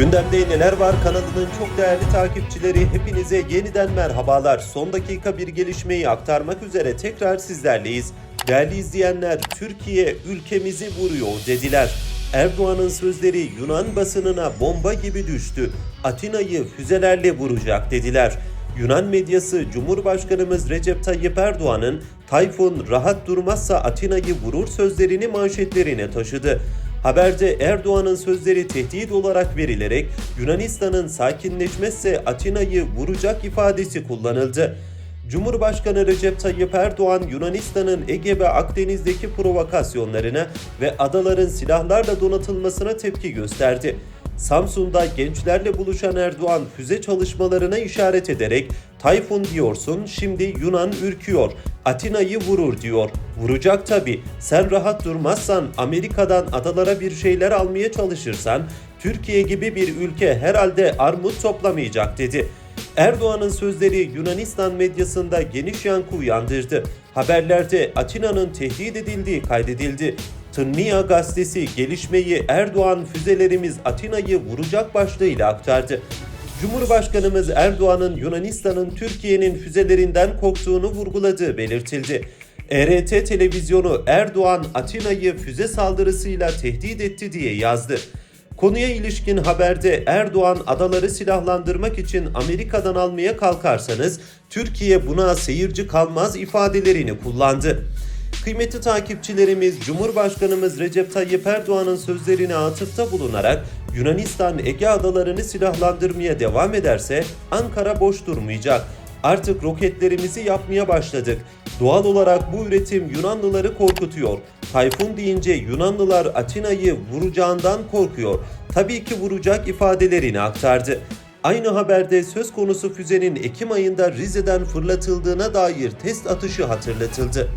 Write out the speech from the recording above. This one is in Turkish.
Gündemde neler var kanalının çok değerli takipçileri hepinize yeniden merhabalar. Son dakika bir gelişmeyi aktarmak üzere tekrar sizlerleyiz. Değerli izleyenler Türkiye ülkemizi vuruyor dediler. Erdoğan'ın sözleri Yunan basınına bomba gibi düştü. Atina'yı füzelerle vuracak dediler. Yunan medyası Cumhurbaşkanımız Recep Tayyip Erdoğan'ın Tayfun rahat durmazsa Atina'yı vurur sözlerini manşetlerine taşıdı. Haberde Erdoğan'ın sözleri tehdit olarak verilerek Yunanistan'ın sakinleşmezse Atina'yı vuracak ifadesi kullanıldı. Cumhurbaşkanı Recep Tayyip Erdoğan Yunanistan'ın Ege ve Akdeniz'deki provokasyonlarına ve adaların silahlarla donatılmasına tepki gösterdi. Samsun'da gençlerle buluşan Erdoğan füze çalışmalarına işaret ederek Tayfun diyorsun şimdi Yunan ürküyor. Atina'yı vurur diyor. Vuracak tabi. Sen rahat durmazsan Amerika'dan adalara bir şeyler almaya çalışırsan Türkiye gibi bir ülke herhalde armut toplamayacak dedi. Erdoğan'ın sözleri Yunanistan medyasında geniş yankı uyandırdı. Haberlerde Atina'nın tehdit edildiği kaydedildi. Tırnia gazetesi gelişmeyi Erdoğan füzelerimiz Atina'yı vuracak başlığıyla aktardı. Cumhurbaşkanımız Erdoğan'ın Yunanistan'ın Türkiye'nin füzelerinden korktuğunu vurguladığı belirtildi. ERT televizyonu Erdoğan Atina'yı füze saldırısıyla tehdit etti diye yazdı. Konuya ilişkin haberde Erdoğan adaları silahlandırmak için Amerika'dan almaya kalkarsanız Türkiye buna seyirci kalmaz ifadelerini kullandı. Kıymetli takipçilerimiz Cumhurbaşkanımız Recep Tayyip Erdoğan'ın sözlerine atıfta bulunarak Yunanistan Ege adalarını silahlandırmaya devam ederse Ankara boş durmayacak. Artık roketlerimizi yapmaya başladık. Doğal olarak bu üretim Yunanlıları korkutuyor. Tayfun deyince Yunanlılar Atina'yı vuracağından korkuyor. Tabii ki vuracak ifadelerini aktardı. Aynı haberde söz konusu füzenin Ekim ayında Rize'den fırlatıldığına dair test atışı hatırlatıldı.